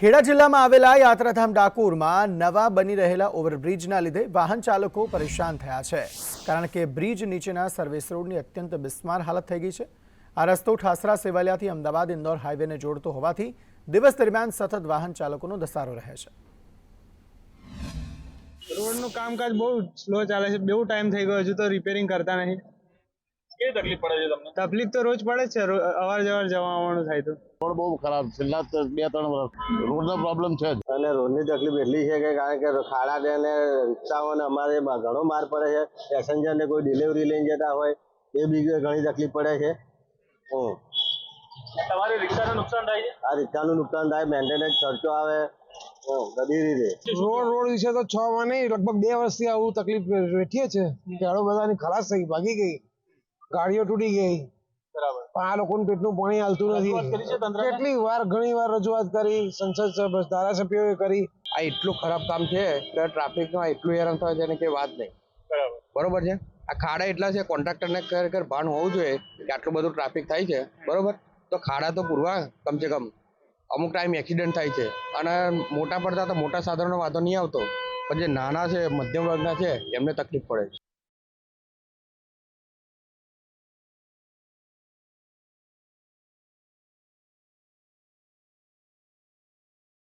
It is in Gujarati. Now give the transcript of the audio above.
ખેડા જિલ્લામાં આવેલા યાત્રાધામ ડાકોરમાં નવા બની રહેલા ઓવરબ્રિજના લીધે વાહન ચાલકો પરેશાન થયા છે. કારણ કે બ્રિજ નીચેના સર્વિસ રોડની અત્યંત બિસ્માર હાલત થઈ ગઈ છે. આ રસ્તો ઠાસરા સેવાલિયાથી અમદાવાદ, ઇન્દોર હાઈવેને જોડતો હોવાથી દિવસ દરમિયાન સતત વાહન ચાલકોનો ધસારો રહે છે. રોડનું કામકાજ બહુ સ્લો ચાલે છે. બહુ ટાઈમ થઈ ગયો, હજુ તો રિપેરિંગ કરતા નહીં. કેવી તકલીફ પડે છે તમને? તકલીફ તો રોજ પડે જ છે અવાર જવાર જવા આવવાનું થાય તો. રોડ બહુ ખરાબ છેલ્લા બે ત્રણ વર્ષ. રોડનો પ્રોબ્લેમ છે અને રોડની તકલીફ એટલી છે કે કારણ કે ખાડા છે અને રિક્ષાઓને અમારે ઘણો માર પડે છે. પેસેન્જરને કોઈ ડિલિવરી લઈને જતા હોય એ બી ઘણી તકલીફ પડે છે. હમ. તમારી રિક્ષાને નુકસાન થાય છે? આ રિક્ષાનું નુકસાન થાય મેન્ટેનન્સ ખર્ચો આવે. હમ, રીતે. રોડ રોડ વિશે તો છ માં નહીં લગભગ બે વર્ષથી આવું તકલીફ વેઠીએ છે ગાડો બધાની ખલાસ થઈ ભાગી ગઈ. ગાડીઓ તૂટી ગઈ. બરાબર. પણ આ લોકોનું પેટનું પાણી હાલતું નથી. કેટલી વાર ઘણી વાર રજૂઆત કરી સંસદ સભ્ય ધારાસભ્યોએ કરી. આ એટલું ખરાબ કામ છે કે ટ્રાફિકમાં એટલું હેરાન થાય છે કે વાત નહીં. બરોબર. છે? આ ખાડા એટલા છે કોન્ટ્રાક્ટરને ખરેખર ભાન હોવું જોઈએ કે આટલું બધું ટ્રાફિક થાય છે. બરોબર? તો ખાડા તો પૂરવા કમસે કમ. અમુક ટાઈમ એક્સિડન્ટ થાય છે. અને મોટા પડતા તો મોટા સાધનો વાંધો નહીં આવતો. પણ જે નાના છે મધ્યમ વર્ગના છે એમને તકલીફ પડે છે.